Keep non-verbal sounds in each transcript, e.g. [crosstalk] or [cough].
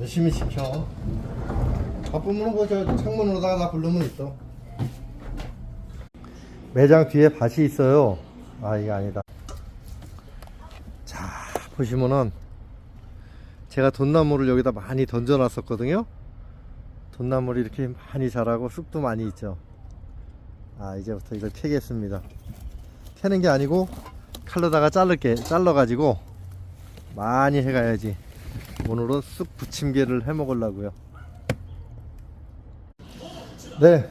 열심히 지켜. 바쁘면 뭐저 창문으로다가 다 부르면 있어. 매장 뒤에 밭이 있어요. 아 이게 아니다. 자 보시면은 제가 돈나무를 여기다 많이 던져놨었거든요. 돈나물이 이렇게 많이 자라고 쑥도 많이 있죠. 아 이제부터 이걸 캐겠습니다. 캐는 게 아니고 칼로다가 자를게 잘라 가지고 많이 해가야지. 오늘은 쑥 부침개를 해 먹으려고요. 네.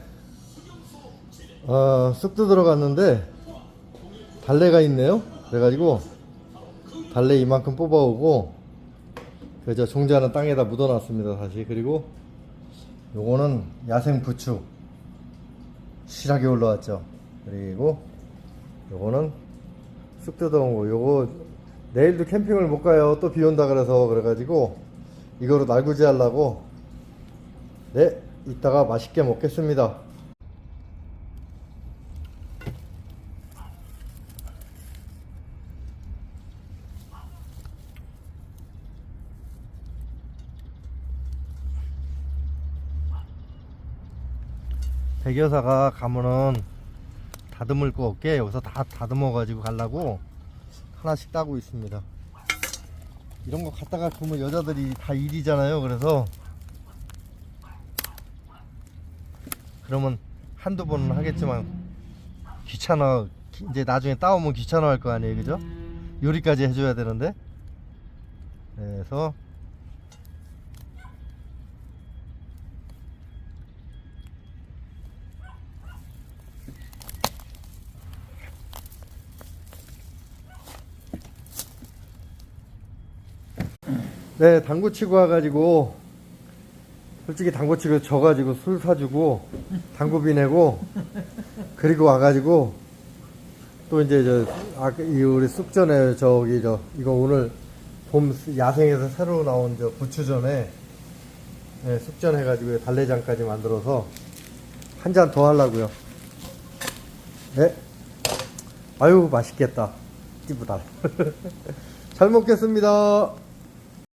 어, 쑥도 들어갔는데 달래가 있네요. 그래가지고 달래 이만큼 뽑아오고 그저 종자는 땅에다 묻어놨습니다. 다시 그리고 요거는 야생 부추 실하게 올라왔죠. 그리고 요거는 쑥 뜯어온 거. 요거 내일도 캠핑을 못 가요. 또 비 온다 그래서 그래가지고 이거로 날구지 하려고 네 이따가 맛있게 먹겠습니다. 대교사가 가면은 다듬을 거 없게 여기서 다 다듬어 가지고 가려고 하나씩 따고 있습니다. 이런 거 갖다가 보면 여자들이 다 일이잖아요. 그래서 그러면 한두 번은 하겠지만 귀찮아. 기- 이제 나중에 따오면 귀찮아 할 거 아니에요. 그죠? 요리까지 해줘야 되는데. 그래서 네, 당구 치고 와가지고, 솔직히 당구 치고 져가지고 술 사주고, 당구비 내고, 그리고 와가지고, 또 이제 저, 아, 이 우리 쑥전에 저기 저, 이거 오늘 봄 야생에서 새로 나온 저 부추전에, 네, 쑥전 해가지고 달래장까지 만들어서, 한 잔 더 하려고요. 네. 아유, 맛있겠다. 찌부달. [laughs] 잘 먹겠습니다.